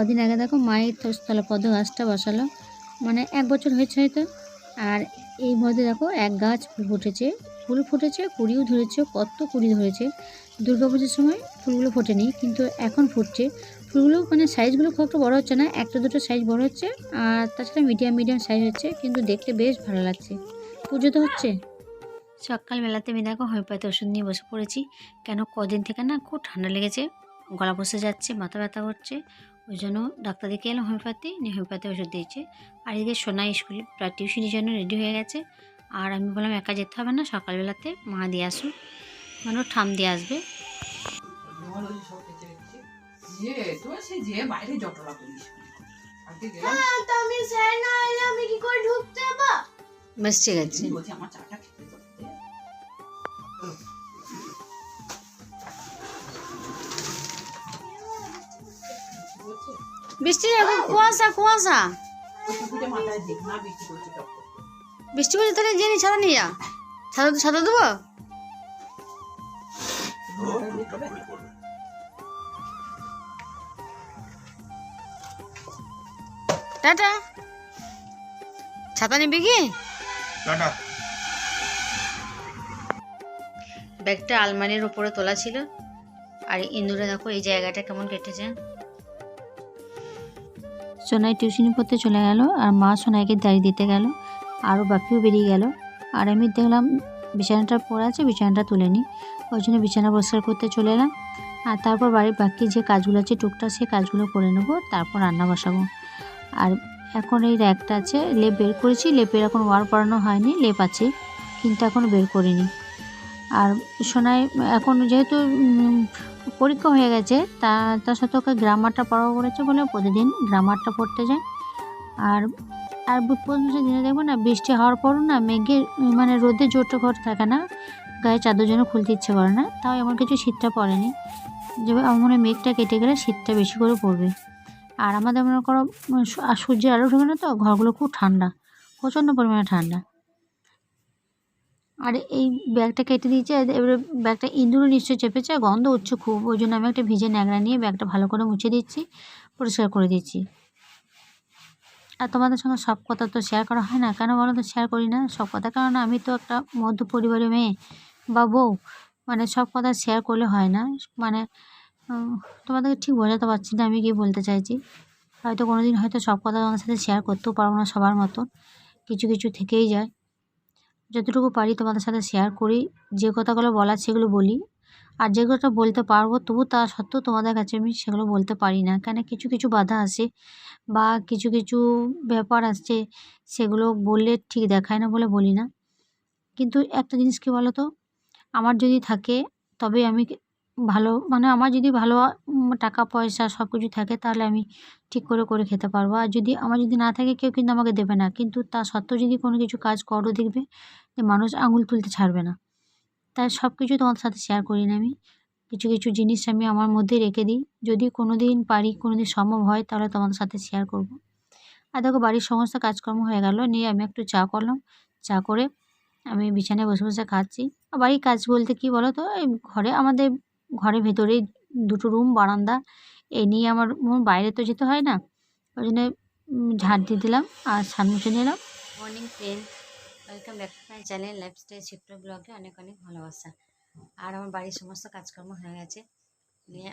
কদিন আগে দেখো মায়ের তো স্থলপদ্ম গাছটা বসালো। মানে এক বছর হয়েছে হয়তো। আর এই মধ্যে দেখো এক গাছ ফুল ফুটেছে। ফুল ফুটেছে, কুড়িও ধরেছে, কত কুড়ি ধরেছে। দুর্গাপুজোর সময় ফুলগুলো ফোটেনি, কিন্তু এখন ফুটছে। ফুলগুলো মানে সাইজগুলো খুব একটা বড় হচ্ছে না, একটা দুটো সাইজ বড় হচ্ছে। আর তাছাড়া মিডিয়াম মিডিয়াম সাইজ হচ্ছে, কিন্তু দেখতে বেশ ভালো লাগছে। পুজো তো হচ্ছে। সকালবেলাতে আমি দেখো হোমিওপ্যাথি ওষুধ নিয়ে বসে পড়েছি। কেন কদিন থেকে না খুব ঠান্ডা লেগেছে। গলা বসে যাচ্ছে, মাথা ব্যথা করছে। ওই জন্য ডাক্তার দেখে এলাম হোমিওপ্যাথি নিয়ে হোমিওপ্যাথি ওষুধ দিয়েছে। আর এদিকে সোনা স্কুল প্রায় টিউশনের জন্য রেডি হয়ে গেছে। আর আমি বললাম একা যেতে হবে না সকালবেলাতে মা দিয়ে আসুন। মানে ও ঠাম দিয়ে আসবে। মহাললি সব কেচে বৃষ্টি এখন কুয়াশা কুয়াশা। বৃষ্টি পড়ছে তাহলে জেনি ছাতা নিয়ে যা। ছাতা ছাতা দেবো? টাটা। ছাতা নিবি কি? টাটা। ব্যাগটা আলমারির উপরে তোলা ছিল। আর ইন্দুরে দেখো এই জায়গাটা কেমন কেটেছে। সোনাই টিউশনি পড়তে চলে গেল আর মা সোনাইকে দাঁড়িয়ে দিতে গেল। আরও বাপিও বেরিয়ে গেল। আর আমি দেখলাম বিছানাটা পড়ে আছে, বিছানাটা তুলে নিই ওই জন্য বিছানা পরিষ্কার করতে চলে এলাম। আর তারপর বাড়ির বাকি যে কাজগুলো আছে, টুকটাক সেই কাজগুলো করে নেব, তারপর রান্না বসাবো। আর এখন এই র্যাকটা আছে, লেপ বের করেছি। লেপের এখন ওয়ার পরানো হয়নি, লেপ আছে, কিন্তু এখন বের করিনি। আর সোনাই এখন যেহেতু পরীক্ষা হয়ে গেছে তা তার সাথে ওকে গ্রামারটা পড়াবো করেছে বলে প্রতিদিন গ্রামারটা পড়তে যায়। আর আর প্রতিদিন দিনে দেখব না বৃষ্টি হওয়ার পরও না উম, মানে রোদে জোরটা ঘর থাকে না গায়ে চাদর যেন খুলতে ইচ্ছে করে না তাও এমন কিছু শীতটা পড়েনি। যে আমার মনে মেঘটা কেটে গেলে শীতটা বেশি করে পড়বে। আর আমাদের মনে করো সূর্যের আলো ঢোকে না তো ঘরগুলো খুব ঠান্ডা প্রচণ্ড পরিমাণে ঠান্ডা। আর এই ব্যাগটা কেটে দিয়েছে, এবারে ব্যাগটা ইঁদুরও নিশ্চয়ই চেপেছে, গন্ধ উঠছে খুব, ওই জন্য আমি একটা ভিজে ন্যাকড়া নিয়ে ব্যাগটা ভালো করে মুছে দিচ্ছি, পরিষ্কার করে দিচ্ছি। আর তোমাদের সঙ্গে সব কথা তো শেয়ার করা হয় না, কেন বলো তো শেয়ার করি না? সব কথা কারণ আমি তো একটা মধ্য পরিবারের মেয়ে বা বউ মানে সব কথা শেয়ার করলে হয় না মানে তোমাদেরকে ঠিক বোঝাতে পারছি না আমি কি বলতে চাইছি। হয়তো কোনো দিন হয়তো সব কথা তোমাদের সাথে শেয়ার করতেও পারব না সবার মতন, কিছু কিছু থেকেই যায়। যতটুকু পারি তোমাদের সাথে শেয়ার করি। যে কথাগুলো বলার সেগুলো বলি। আর যেগুলোটা বলতে পারব, তবু তা সত্ত্বেও তোমাদের কাছে আমি সেগুলো বলতে পারি না। কেন কিছু কিছু বাধা আসে বা কিছু কিছু ব্যাপার আসছে সেগুলো বললে ঠিক দেখায় না বলে বলি না। কিন্তু একটা জিনিস কী বলো তো আমার যদি থাকে তবে আমি ভালো মানে আমার যদি ভালো টাকা, পয়সা সব কিছু থাকে তাহলে আমি ঠিক করে করে খেতে পারব। আর যদি আমার যদি না থাকে কেউ কিন্তু আমাকে দেবে না। কিন্তু তা সত্ত্বেও যদি কোনো কিছু কাজ করো দেখবে যে মানুষ আঙুল তুলতে ছাড়বে না। তাই সব কিছু তোমাদের সাথে শেয়ার করি না আমি। কিছু কিছু জিনিস আমি আমার মধ্যে রেখে দিই। যদি কোনো দিন পারি কোনো দিন সম্ভব হয় তাহলে তোমাদের সাথে শেয়ার করব। আর দেখো বাড়ির সমস্ত কাজকর্ম হয়ে গেল। নিয়ে আমি একটু চা করলাম। চা করে আমি বিছানায় বসে বসে খাচ্ছি। আর বাড়ির কাজ বলতে কি বলো তো এই ঘরে আমাদের ঘরের ভেতরেই দুটো রুম বারান্দা। এই নিয়ে আমার বাইরে তো যেতে হয় না। ওই জন্য ঝাড় দিয়ে দিলাম আর সান মুছে নিলাম। Morning friend welcome back to my channel lifestyle চিত্র ব্লগে অনেক অনেক ভালোবাসা। আর আমার বাড়ির সমস্ত কাজকর্ম হয়ে গেছে। নিয়ে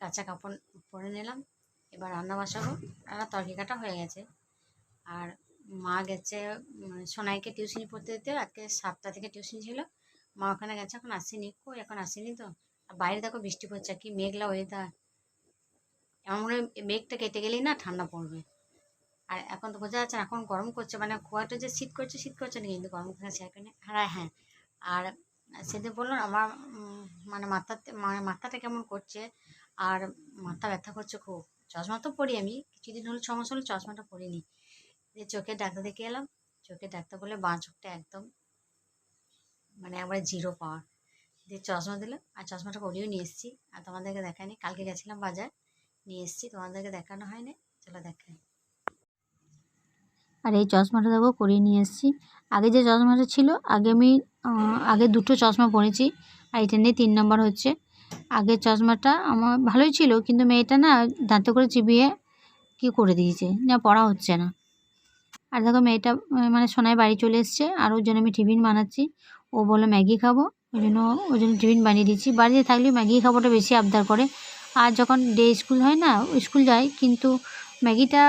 কাঁচা কাপড় পরে নিলাম। এবার রান্না বসাবো। রান্না তরকি কাটা হয়ে গেছে। আর মা গেছে সোনাইকে টিউশনি পড়তে দিতে। আজকে সাতটা থেকে টিউশন ছিল। মা ওখানে গেছে, এখন আসেনি। কই এখন আসেনি তো? আর বাইরে দেখো বৃষ্টি পড়ছে, কি মেঘলা ওয়েদার এমন মনে হয় মেঘটা কেটে গেলেই না ঠান্ডা পড়বে। আর এখন তো বোঝা যাচ্ছে এখন গরম করছে মানে কুয়াটা যে শীত করছে শীত করছে না কিন্তু গরম করে শেয়ার করে আর হ্যাঁ আর সেদিন বলল আমার মানে মাথাতে মানে মাথাটা কেমন করছে, আর মাথা ব্যথা করছে খুব। চশমা তো পরি আমি, কিছুদিন হলো ছ মাস হলো চশমাটা পরিনি। দিয়ে চোখের ডাক্তার দেখে এলাম, চোখের ডাক্তার বলে বাঁ চোখটা একদম মানে একবারে জিরো পাওয়ার দিয়ে চশমা দিল আর চশমাটা পরিয়েও নিয়ে এসেছি। আর তোমাদেরকে দেখায়নি, কালকে গেছিলাম বাজার, নিয়ে এসেছি। তোমাদেরকে দেখানো হয়নি, চলো দেখাই। আর এই চশমাটা দেখো, করিয়ে নিয়ে এসেছি। আগে যে চশমাটা ছিল, আগে আমি আগে দুটো চশমা পরেছি, আর এটা নিয়ে তিন নম্বর হচ্ছে। আগের চশমাটা আমার ভালোই ছিল, কিন্তু মেয়েটা না দাঁতে করে চিবিয়ে কি করে দিয়েছে, না পড়া হচ্ছে না। আর দেখো মেয়েটা মানে সোনায় বাড়ি চলে এসছে, আর ওর জন্য আমি টিফিন বানাচ্ছি। ও বলল ম্যাগি খাব? ওই জন্য ওই জন্য টিফিন বানিয়ে দিচ্ছি বাড়িতে থাকলে ম্যাগি খাবোটা বেশি আবদার করে। আর যখন ডে স্কুল হয় না স্কুল যায় কিন্তু ম্যাগিটা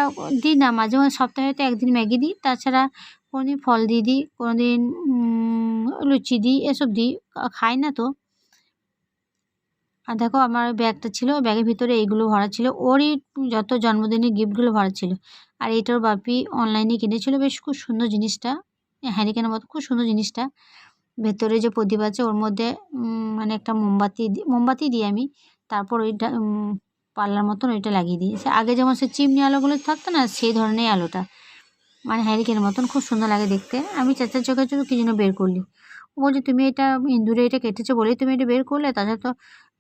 দিই না। মাঝে মাঝে সপ্তাহে হয়তো একদিন ম্যাগি দিই। তাছাড়া কোনোদিন ফল দিয়ে দিই কোনোদিন উম, লুচি দিই এসব দিই। খায় না তো। আর দেখো আমার ব্যাগটা ছিল ব্যাগের ভিতরে এইগুলো ভরা ছিল। ওরই যত জন্মদিনের গিফটগুলো ভরা ছিল। আর এইটার বাপি অনলাইনে কিনেছিল। বেশ খুব সুন্দর জিনিসটা। হ্যারিকেনের মতো খুব সুন্দর জিনিসটা। ভেতরে যে প্রদীপ আছে, ওর মধ্যে মানে একটা মোমবাতি মোমবাতি দিই আমি। তারপর ওইটা পাল্লার মতন ওইটা লাগিয়ে দিই। সে আগে যেমন সে চিমনি আলোগুলো থাকতো না, সেই ধরনের আলোটা। মানে হ্যারিকেনের মতন খুব সুন্দর লাগে দেখতে। আমি চাচার চোখের জন্য কী জন্য বের করলি। ও বলছে, তুমি এটা ইন্দুরে এটা কেটেছো বলেই তুমি এটা বের করলে। তাছাড়া তো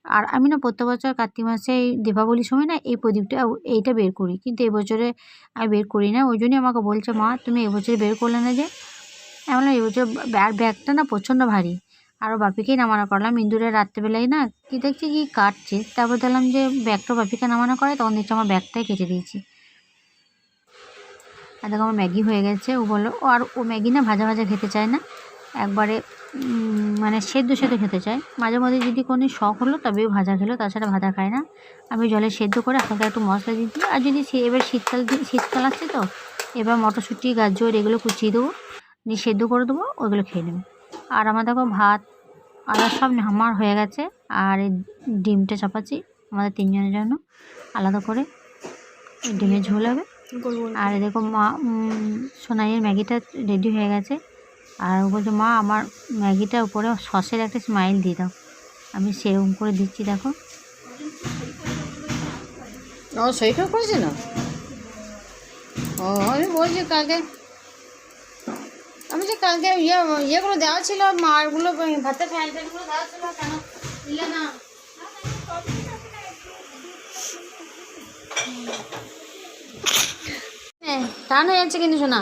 আর আমি না প্রত্যেক বছর কার্তিক মাসে এই দীপাবলির সময় না এই প্রদীপটা, এইটা বের করি। কিন্তু এবছরে আমি বের করি না। ওই জন্যই আমাকে বলছে, মা, তুমি এবছরে বের করলে না যে বললাম এবছর ব্যাগ, ব্যাগটা না প্রচণ্ড ভারী। আরও বাপিকেই নামানো করলাম ইন্দুরে রাত্রেবেলায় না কি দেখছি কি কাটছে। তারপর দেখলাম যে ব্যাগটা বাপিকে নামানো করে, তখন দেখছি আমার ব্যাগটাই কেটে দিয়েছি। আর দেখো, আমার ম্যাগি হয়ে গেছে। ও বলল, ও, আর ও ম্যাগি না ভাজা ভাজা খেতে চায় না। একবারে মানে সেদ্ধ সেদ্ধ খেতে চায়। মাঝে মধ্যে যদি কোনো শখ হলো, তবেও ভাজা খেলো। তাছাড়া ভাজা খায় না। আমি জলে সেদ্ধ করে হালকা একটু মশলা দিয়ে আর যদি সে, এবার শীতকাল শীতকাল আসছে তো, এবার মটরশুঁটি, গাজর এগুলো কুচিয়ে দেবো। দিয়ে সেদ্ধ করে দেবো ওইগুলো খেয়ে নেবে। আর আমার দেখো ভাত আর সব আমার হয়ে গেছে। আর এই ডিমটা চাপাচ্ছি আমাদের তিনজনের জন্য আলাদা করে। ডিমের ঝোল হবে। আর দেখো মা সোনাইয়ের ম্যাগিটা রেডি হয়ে গেছে। আর ও বলছে মা আমার ম্যাগিটার উপরে সসের একটা স্মাইল দিয়ে দাও। আমি সেরকম করে দিচ্ছি দেখো। ও সই খারাপ করেছে না? ও আমি বলছি কালকে আমি যে কালকে ইয়ে ইয়েগুলো দেওয়া ছিল মারগুলো ভাতে ফ্যান ফ্যানগুলো দেওয়া ছিল কেন? দিলে না। হ্যাঁ টান হয়ে যাচ্ছে কিন্তু শোনা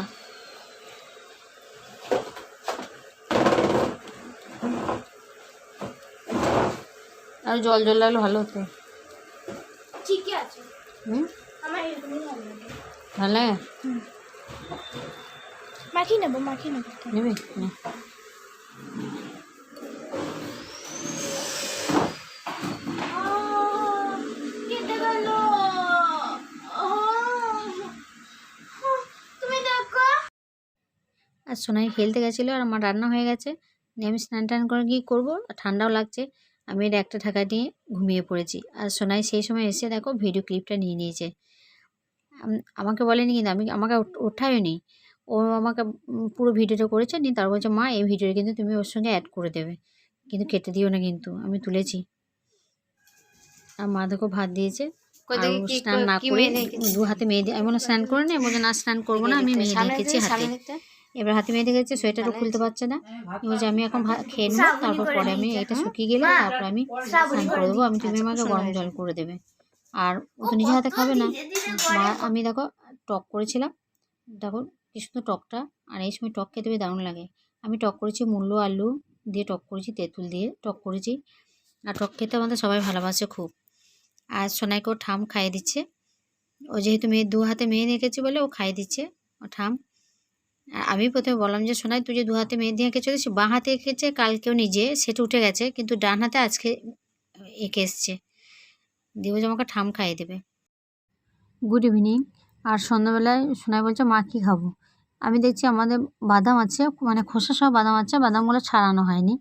আর জল জল লাগলে ভালো হতো। ঠিকই আছে। হুম? আমার ভালো লাগে। মাখিয়ে নেব মাখিয়ে নেব। নিবি? আর সোনাই খেলতে গেছিল আর আমার রান্না হয়ে গেছে। নিয়ে আমি স্নান টান করে গিয়ে করব? আর ঠান্ডাও লাগছে। আমি এটা একটা ঢাকা নিয়ে ঘুমিয়ে পড়েছি। আর সোনাই সেই সময় এসে দেখো ভিডিও ক্লিপটা নিয়ে নিয়েছে। আমাকে বলেনি কিন্তু আমি আমাকে ওঠ- ওঠায়ও নি ও আমাকে পুরো ভিডিওটা করেছে নিয়ে তার বলছে মা এই ভিডিওটা কিন্তু তুমি ওর সঙ্গে অ্যাড করে দেবে। কিন্তু কেটে দিও না কিন্তু আমি তুলেছি। আর মা দেখো ভাত দিয়েছে স্নান না করে দু হাতে মেহেদি আমি বললাম স্নান করে নে। বলছে না স্নান করব না আমি এঁকেছি দিকে, হাতে। এবার হাতে মেহেদি গেছে সোয়েটারও খুলতে পারছে না। বলছে আমি এখন ভাত খেয়ে নেব তারপর পরে আমি এটা শুকিয়ে গেলে তারপর আমি স্নান করে করে দেবো। আমি তুমি আচ্ছা, আমাকে গরম জল করে দেবে। আর ও তো নিজে হাতে খাবে না। মা আমি দেখো টক করেছিলাম। দেখো কি সুন্দর টকটা? আর এই সময় টক খেতে দারুণ লাগে। আমি টক করেছি মূল্য আলু দিয়ে টক করেছি, তেঁতুল দিয়ে টক করেছি। আর টক খেতে আমাদের সবাই ভালোবাসে খুব। আর সোনাইকেও ঠাম খাইয়ে দিচ্ছে। ও যেহেতু মেয়ে, দু হাতে মেয়ে রেখেছি বলে ও খাইয়ে দিচ্ছে, ও ঠাম। আর আমি প্রথমে বললাম যে, সোনাই, তুই যে দু হাতে মেয়ে দিয়ে এঁকে চলেছিস বাঁ হাতে এঁকেছে, কালকেও নিজে, সেটা উঠে গেছে, কিন্তু ডান হাতে আজকে এঁকে এসছে। বলছে আমাকে ঠাম খাইয়ে দেবে। গুড ইভিনিং আর সন্ধ্যাবেলায় সোনাই বলছে, মা, কী খাব? আমি দেখছি আমাদের বাদাম আছে মানে খোসা সহ বাদাম আছে, বাদামগুলো ছাড়ানো হয়নি।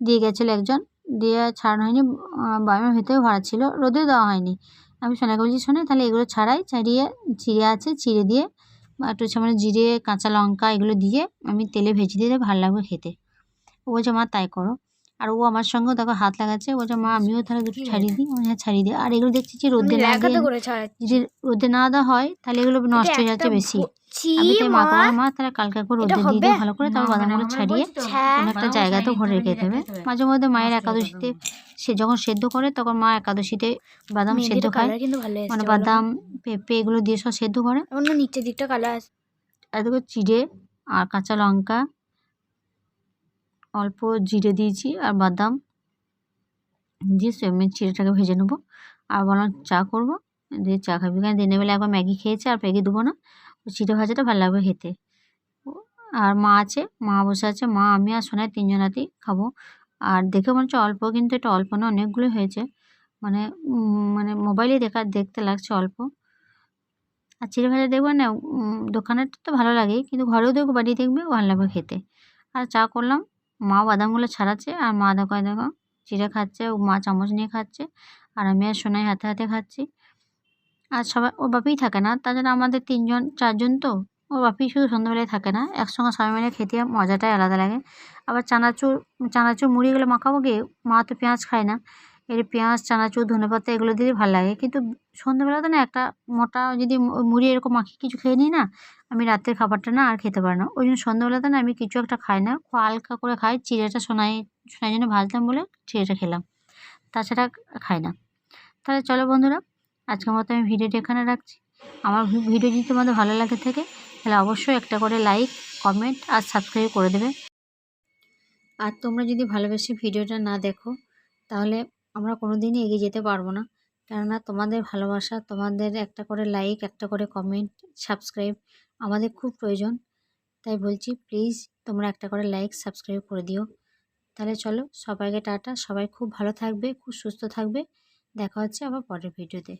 দিয়ে গেছিল একজন, দিয়ে ছাড়ানো হয়নি বাদামের ভেতরে ভরা ছিল, রোদে দেওয়া হয়নি। আমি সোনাকে বলছি শোনে, তাহলে এগুলো ছাড়াই, ছাড়িয়ে চিড়ে আছে, চিড়ে দিয়ে একটু সামনে জিরে, কাঁচা লঙ্কা এগুলো দিয়ে আমি তেলে ভেজে দিলে ভালো লাগবে খেতে। ও বলছে, মা, তাই করো। আর ও আমার সঙ্গেও দেখো হাত লাগাচ্ছে। ও বলছে মা আমিও তাহলে দুটো ছাড়িয়ে দিই। হ্যাঁ ছাড়িয়ে দিই আর এগুলো দেখছি যে রোদে না যদি রোদে না দেওয়া হয় তাহলে এগুলো নষ্ট হয়ে যাচ্ছে বেশি। আমি তাই মা মা। কালকে একবার রোদে দিয়ে দিও ভালো করে তারপর বাদামগুলো ছাড়িয়ে কোনো একটা রেখে দেবে। মাঝে মধ্যে মায়ের একাদশীতে সে যখন সেদ্ধ করে তখন মা একাদশীতে বাদাম সেদ্ধ খায়। মানে বাদাম পেঁপে এগুলো দিয়ে সব সেদ্ধ করে। নিচের দিকটা কালার আর দেখো চিড়ে আর কাঁচা লঙ্কা অল্প জিরে দিয়েছি আর বাদাম দিয়ে আমি চিড়েটাকে ভেজে নেব। আর বললাম, চা করব? দিয়ে চা খাবি কারণ দিনের বেলা একবার ম্যাগি খেয়েছে আর ম্যাগি দেবো না। চিড়ে ভাজাটা ভালো লাগবে খেতে। আর মা আছে, মা বসে আছে। মা, আমি আর সোনাই তিনজনাতেই খাব। আর দেখে মনে হচ্ছে অল্প, কিন্তু এটা অল্প না, অনেকগুলো হয়েছে। মানে মানে মোবাইলে দেখা, দেখতে লাগছে অল্প। আর চিড়ে ভাজা দেখবে না দোকানের তো ভালো লাগে, কিন্তু ঘরেও দেখব বাড়ি দেখবে, ভালো লাগবে খেতে। আর চা করলাম মা বাদামগুলো ছাড়াচ্ছে আর মা দেখো দেখো চিড়ে খাচ্ছে, ও মা চামচ নিয়ে খাচ্ছে আর আমি আর সোনাই হাতে হাতে খাচ্ছি। আর সবাই, ওর বাপিই থাকে না তাছাড়া আমাদের তিনজন, চারজন তো, ওর বাপি শুধু সন্ধ্যাবেলায় থাকে না, একসঙ্গে সবাই মিলে খেতে মজাটাই আলাদা লাগে। আবার চানাচুর চানাচুর মুড়ি এগুলো মাখাবো গিয়ে মা তো পেঁয়াজ খায় না, এর পেঁয়াজ, চানাচুর ধনেপাতা এগুলো দিলে ভালো লাগে। কিন্তু সন্ধ্যাবেলাতে না একটা মোটা যদি মুড়ি এরকম মাখিয়ে কিছু খেয়ে নিই না আমি রাতের খাবারটা না আর খেতে পারি না। ওই জন্য সন্ধ্যাবেলাতে না আমি কিছু একটা খাই না। হালকা করে খাই। চিড়েটা সোনাই সোনাই জন্য ভাজলাম বলে চিড়েটা খেলাম। তাছাড়া খাই না। তাহলে চলো বন্ধুরা, আজকের মতো আমি ভিডিওটি এখানে রাখছি। আমার ভিডিও যদি তোমাদের ভালো লাগে থাকে, তাহলে অবশ্যই একটা করে লাইক কমেন্ট আর সাবস্ক্রাইব করে দেবে। আর তোমরা যদি ভালোবেসে ভিডিওটা না দেখো, তাহলে আমরা কোনো দিনই এগিয়ে যেতে পারব না। কেননা তোমাদের ভালোবাসা, তোমাদের একটা করে লাইক একটা করে কমেন্ট সাবস্ক্রাইব আমাদের খুব প্রয়োজন। তাই বলছি প্লিজ তোমরা একটা করে লাইক সাবস্ক্রাইব করে দিও। তাহলে চলো, সবাইকে টাটা। সবাই খুব ভালো থাকবে, খুব সুস্থ থাকবে। দেখা হচ্ছে আবার পরের ভিডিওতে